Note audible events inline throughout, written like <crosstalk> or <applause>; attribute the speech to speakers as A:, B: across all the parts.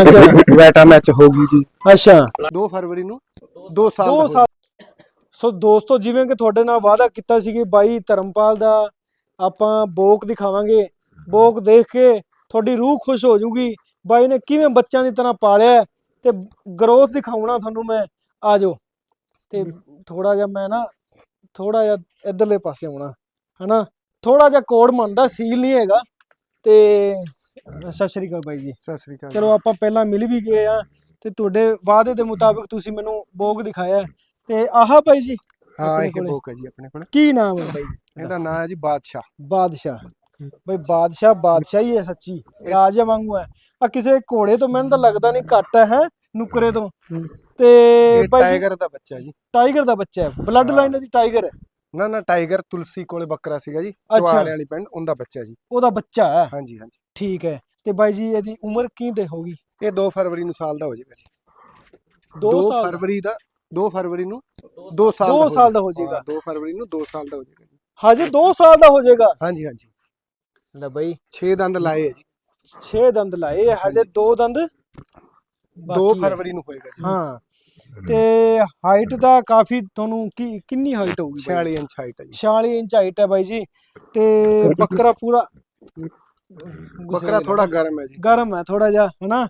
A: ਅੱਛਾ।
B: ਵੈਟਾ ਮੈਚ ਹੋ ਗਈ ਜੀ।
A: ਅੱਛਾ।
B: 2 ਫਰਵਰੀ ਨੂੰ 2 ਸਾਲ
A: ਦੋ
B: ਦਾ
A: ਸਾਲ। ਸੋ ਦੋਸਤੋ ਜਿਵੇਂ ਕਿ ਤੁਹਾਡੇ ਨਾਲ ਵਾਅਦਾ ਕੀਤਾ ਸੀ ਕਿ ਬਾਈ ਧਰਮਪਾਲ ਦਾ ਆਪਾਂ ਬੋਕ ਦਿਖਾਵਾਂਗੇ। ਬੋਕ ਦੇਖ ਕੇ ਤੁਹਾਡੀ ਰੂਹ ਖੁਸ਼ ਹੋ ਜਾਊਗੀ ਬਾਈ ਨੇ ਕਿਵੇਂ ਬੱਚਿਆਂ ਦੀ ਤਰ੍ਹਾਂ ਪਾਲਿਆ ਤੇ ਗਰੋਥ ਦਿਖਾਉਣਾ ਤੁਹਾਨੂੰ ਮੈਂ। ਆ ਜਾਓ ਤੇ ਥੋੜਾ ਜਿਹਾ ਮੈਂ ਨਾ ਥੋੜਾ ਜਿਹਾ ਇਧਰਲੇ ਪਾਸੇ ਆਉਣਾ। ਹਨਾ? ਥੋੜਾ ਜਿਹਾ ਕੋਡ ਮੰਨਦਾ ਸੀਲ ਨਹੀਂ ਹੈਗਾ। ਤੇ ਸਤਿ ਸ਼੍ਰੀ ਅਕਾਲ ਬਾਈ ਜੀ।
B: ਸਤਿ ਸ੍ਰੀ ਅਕਾਲ
A: ਚਲੋ ਆਪਾਂ ਪਹਿਲਾਂ ਮਿਲ ਵੀ ਗਏ ਆ ਤੇ ਤੁਹਾਡੇ ਵਾਅਦੇ ਦੇ ਮੁਤਾਬਿਕ ਤੁਸੀਂ ਮੈਨੂੰ ਬੋਗ ਦਿਖਾਇਆ। ਹੈ। ਤੇ ਆਹ ਬਾਈ ਜੀ
B: ਹਾਂ
A: ਆਪਣੇ
B: ਇਹ
A: ਕੋਲੇ।
B: ਬੋਕ ਹੈ ਜੀ ਆਪਣੇ ਕੋਲ।
A: ਕੀ ਨਾਮ ਹੈ ਬਾਈ? ਜੀ
B: ਇਹਦਾ ਨਾਮ ਹੈ ਜੀ ਬਾਦਸ਼ਾਹ।
A: ਬਾਦਸ਼ਾਹ। ਬਈ ਬਾਦਸ਼ਾਹ ਬਾਦਸ਼ਾਹੀ ਹੈ ਸੱਚੀ। ਰਾਜਾ ਵਾਂਗੂ ਹੈ। ਆ ਕਿਸੇ ਘੋੜੇ ਤੋਂ ਮੈਨੂੰ ਤਾਂ ਲੱਗਦਾ ਨਹੀਂ ਘੱਟ ਹੈ ਹੈਂ, ਨੁਕਰੇ ਤੋਂ। ਤੇ
B: ਇਹ
A: ਬਾਈ ਜੀ
B: ਟਾਈਗਰ ਦਾ ਬੱਚਾ ਜੀ।
A: ਟਾਈਗਰ ਦਾ ਬੱਚਾ ਹੈ। ਬਲੱਡ
B: ਹਾਂ।
A: ਲਾਈਨ ਦੀ ਟਾਈਗਰ ਹੈ।
B: ਨਾ ਨਾ ਟਾਈਗਰ ਤੁਲਸੀ ਕੋਲੇ ਬੱਕਰਾ ਸੀਗਾ ਜੀ। ਚਵਾਰੇ ਵਾਲੀ ਪਿੰਡ ਉਹਦਾ ਬੱਚਾ ਜੀ।
A: ਉਹਦਾ ਬੱਚਾ ਹੈ?
B: ਹਾਂਜੀ ਹਾਂਜੀ।
A: ਠੀਕ ਹੈ। ਤੇ ਬਾਈ ਜੀ ਇਹਦੀ ਉਮਰ ਕੀ ਦੇ ਹੋਗੀ
B: ਇਹ 2 ਫਰਵਰੀ ਨੂੰ ਸਾਲ ਦਾ ਹੋ ਜਾਏਗਾ ਜੀ।
A: 2
B: 2
A: ਸਾਲ
B: ਫਰਵਰੀ ਦਾ 2 ਫਰਵਰੀ ਨੂੰ 2 ਸਾਲ
A: ਦੋ ਸਾਲ ਦਾ ਹੋ ਜਾਏਗਾ।
B: 2 ਫਰਵਰੀ ਨੂੰ 2 ਸਾਲ ਦਾ ਹੋ ਜਾਏਗਾ ਜੀ।
A: ਹਜੇ 2 ਸਾਲ ਦਾ ਹੋ ਜਾਏਗਾ?
B: ਹਾਂਜੀ ਹਾਂਜੀ।
A: ਲੈ ਬਾਈ।
B: 6 ਦੰਦ ਲਾਏ ਜੀ।
A: 6 ਦੰਦ ਲਾਏ ਹਜੇ 2 ਦੰਦ
B: 2
A: ਬਾਕੀ ਹੈ।
B: ਫਰਵਰੀ ਨੂੰ ਹੋਏਗਾ ਜੀ।
A: ਹਾਂ। ਤੇ ਹਾਈਟ ਦਾ ਕਾਫੀ ਤੁਹਾਨੂੰ ਕੀ ਕਿੰਨੀ ਹਾਈਟ ਹੋਊਗੀ ਬਾਈ?
B: 46 ਇੰਚ ਹਾਈਟ ਹੈ ਜੀ।
A: 46 ਇੰਚ ਹਾਈਟ ਹੈ ਬਾਈ ਜੀ ਤੇ ਬੱਕਰਾ ਪੂਰਾ
B: ਬੱਕਰਾ ਥੋੜਾ ਗਰਮ ਹੈ ਜੀ।
A: ਗਰਮ ਹੈ ਥੋੜਾ ਜਿਹਾ ਹਨਾ?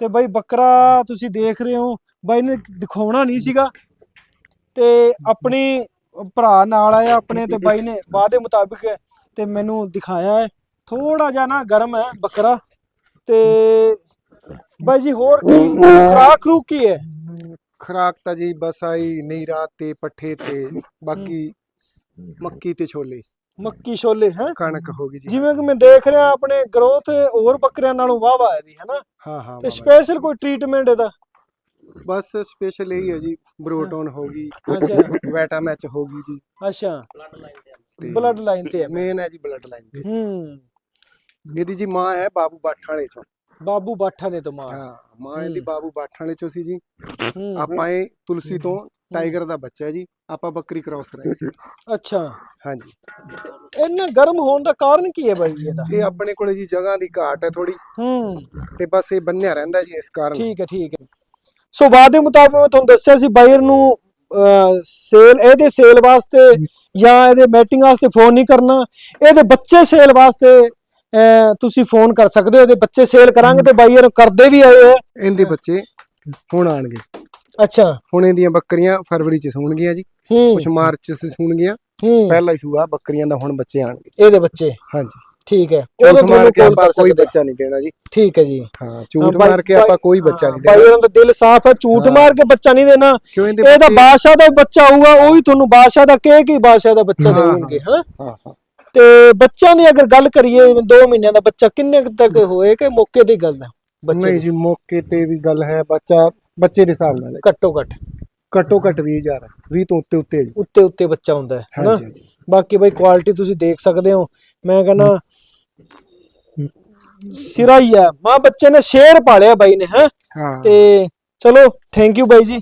A: ਤੇ ਬਾਈ ਬੱਕਰਾ ਤੁਸੀਂ ਦੇਖ ਰਹੇ ਹੋ ਬਾਈ ਨੇ ਦਿਖਾਉਣਾ ਨਹੀਂ ਸੀਗਾ। ਤੇ ਆਪਣੀ ਭਰਾ ਨਾਲ ਆਇਆ ਆਪਣੇ ਤੇ ਬਾਈ ਨੇ ਵਾਅਦੇ ਮੁਤਾਬਿਕ ਤੇ ਮੈਨੂੰ ਦਿਖਾਇਆ ਹੈ। ਥੋੜਾ ਜਿਹਾ ਨਾ ਗਰਮ ਹੈ ਬੱਕਰਾ। ਤੇ ਬਾਈ ਜੀ ਹੋਰ ਕੀ ਖਰਾਕ ਖਰੂਕ ਕੀ ਹੈ?
B: ਖਰਾਕ ਤਾਂ ਜੀ ਬਸ ਆਈ ਨੀਰਾ ਤੇ ਪੱਠੇ ਤੇ <coughs> ਬਾਕੀ ਮੱਕੀ ਤੇ ਛੋਲੇ।
A: ਮੱਕੀ ਛੋਲੇ ਹੈ?
B: ਕਣਕ ਹੋ ਗਈ ਜੀ।
A: ਜਿਵੇਂ ਕਿ ਮੈਂ ਦੇਖ ਰਿਹਾ ਆਪਣੇ ਗਰੋਥ ਹੋਰ ਬੱਕਰਿਆਂ ਨਾਲੋਂ ਵਾਹ ਵਾਹ ਹੈ ਦੀ ਹਨਾ?
B: ਹਾਂ ਹਾਂ
A: ਤੇ। ਸਪੈਸ਼ਲ ਕੋਈ ਟ੍ਰੀਟਮੈਂਟ ਇਹਦਾ?
B: ਬਸ ਸਪੈਸ਼ਲ ਇਹੀ ਹੈ ਜੀ ਬਰੋਟਨ ਹੋ ਗਈ
A: ਅੱਛਾ।
B: ਵੈਟਾ ਮੈਚ ਹੋ ਗਈ ਜੀ।
A: ਅੱਛਾ।
B: ਤੇ
A: ਬਲੱਡ ਲਾਈਨ ਤੇ ਹੈ
B: ਮੇਨ ਹੈ ਜੀ ਬਲੱਡ ਲਾਈਨ ਤੇ।
A: ਹੂੰ।
B: ਇਹਦੀ ਜੀ ਮਾਂ ਹੈ ਬਾਬੂ ਬਾਠਾਂ ਵਾਲੇ ਚੋਂ।
A: ਬਾਬੂ ਬਾਠਾ ਨੇ ਤੋਂ ਮਾਰ
B: ਹਾਂ ਮਾਂ ਇਹਦੀ। ਬਾਬੂ ਬਾਠਾਂ ਵਾਲੇ ਚੋਂ ਸੀ ਜੀ। ਆਪਾਂ ਇਹ ਤੁਲਸੀ ਤੋਂ ਟਾਈਗਰ ਦਾ ਬੱਚਾ ਹੈ ਜੀ ਆਪਾਂ ਬੱਕਰੀ ਕ੍ਰਾਸ ਕਰਾਈ ਸੀ।
A: ਅੱਛਾ।
B: ਹਾਂਜੀ।
A: ਇੰਨਾ ਗਰਮ ਹੋਣ ਦਾ ਕਾਰਨ ਕੀ ਹੈ ਬਾਈ ਇਹਦਾ?
B: ਇਹ ਆਪਣੇ ਕੋਲੇ ਜੀ ਜਗ੍ਹਾ ਦੀ ਘਾਟ ਹੈ ਥੋੜੀ
A: ਹੂੰ।
B: ਤੇ ਬਸ ਇਹ ਬੰਨਿਆ ਰਹਿੰਦਾ ਜੀ ਇਸ ਕਾਰਨ।
A: ਠੀਕ ਹੈ ਠੀਕ ਹੈ। ਸੋ ਵਾਅਦੇ ਮੁਤਾਬਕ ਮੈਂ ਤੁਹਾਨੂੰ ਦੱਸਿਆ ਸੀ ਬਾਇਰ ਨੂੰ ਸੇਲ ਇਹਦੇ ਸੇਲ ਵਾਸਤੇ ਜਾਂ ਇਹਦੇ ਮੈਟਿੰਗ ਵਾਸਤੇ ਫੋਨ ਨਹੀਂ ਕਰਨਾ। ਇਹਦੇ ਬੱਚੇ ਸੇਲ ਵਾਸਤੇ ਤੁਸੀਂ ਫੋਨ ਕਰ ਸਕਦੇ ਹੋ ਇਹਦੇ ਬੱਚੇ ਸੇਲ ਕਰਾਂਗੇ ਤੇ ਬਾਈਰ ਕਰਦੇ ਵੀ ਆਏ ਹੈ
B: ਇਹਦੇ ਬੱਚੇ ਹੁਣ ਆਣਗੇ।
A: ਅੱਛਾ।
B: ਹੁਣ ਇਹਦੀਆਂ ਬੱਕਰੀਆਂ ਫਰਵਰੀ ਚ ਸੂਣਗੀਆਂ ਜੀ। ਕੁਛ ਮਾਰਚ ਚ ਸੂਣਗੀਆਂ। ਪਹਿਲਾ ਹੀ ਸੂਆ ਬੱਕਰੀਆਂ ਦਾ ਹੁਣ ਬੱਚੇ ਆਣਗੇ।
A: ਇਹਦੇ ਬੱਚੇ?
B: ਹਾਂਜੀ।
A: ਠੀਕ ਹੈ।
B: ਮਾਰ
A: ਤੁਹਾਨੂੰ ਕਾਲ ਕਰ
B: ਕੋਈ ਬੱਚਾ ਨਹੀਂ ਦੇਣਾ ਜੀ।
A: ਠੀਕ ਹੈ ਜੀ।
B: ਹਾਂ ਝੂਠ
A: ਬਾਈ-
B: ਮਾਰ ਕੇ ਆਪਾਂ
A: ਬਾਈ-
B: ਕੋਈ ਬੱਚਾ ਨਹੀਂ
A: ਬਾਈ
B: ਦੇਣਾ।
A: ਉਹਨਾਂ ਦਾ ਦਿਲ ਸਾਫ਼ ਹੈ ਝੂਠ। ਮਾਰ ਕੇ ਬੱਚਾ ਨਹੀਂ ਦੇਣਾ।
B: ਇਹਦੇ
A: ਬਾਦਸ਼ਾਹ ਦਾ ਬੱਚਾ ਹੋਊਗਾ ਉਹ ਹੀ ਤੁਹਾਨੂੰ ਬਾਦਸ਼ਾਹ ਦਾ ਕਹਿ ਕੇ ਬਾਦਸ਼ਾਹ ਦਾ ਬੱਚਾ ਦੇਣਗੇ ਹਨਾ?
B: ਹਾਂ ਹਾਂ।
A: ਤੇ ਬੱਚਿਆਂ ਦੀ ਅਗਰ ਗੱਲ ਕਰੀਏ 2 ਮਹੀਨਿਆਂ ਦਾ ਬੱਚਾ ਕਿੰਨੇ ਕੁ ਤੱਕ ਹੋਏ ਕਿ ਮੌਕੇ ਦੀ ਗੱਲ ਹੈ ਬੱਚੇ
B: ਨਹੀਂ
A: ਦੀ?
B: ਜੀ ਮੌਕੇ ਤੇ ਵੀ ਗੱਲ ਹੈ ਬੱਚਾ ਬੱਚੇ ਦੇ ਹਿਸਾਬ ਨਾਲ ਹੈ।
A: ਘੱਟੋ ਘੱਟ।
B: ਘੱਟੋ ਘੱਟ 20000 20 ਤੋਂ ਉੱਤੇ ਉੱਤੇ ਹੈ ਜੀ।
A: ਉੱਤੇ ਉੱਤੇ ਬੱਚਾ ਹੁੰਦਾ ਹੈ ਹਨਾ?
B: ਹਾਂਜੀ ਹਾਂਜੀ।
A: ਬਾਕੀ ਬਈ ਕੁਆਲਿਟੀ ਤੁਸੀਂ ਦੇਖ ਸਕਦੇ ਹੋ। ਮੈਂ ਕਹਿੰਦਾ ਸਿਰਾ ਹੀ ਆ ਮਾਂ ਬੱਚੇ ਨੇ ਸ਼ੇਰ ਪਾਲਿਆ ਬਾਈ ਨੇ ਹੈ?
B: ਹਾਂ।
A: ਤੇ ਚਲੋ ਥੈਂਕ ਯੂ ਬਾਈ ਜੀ।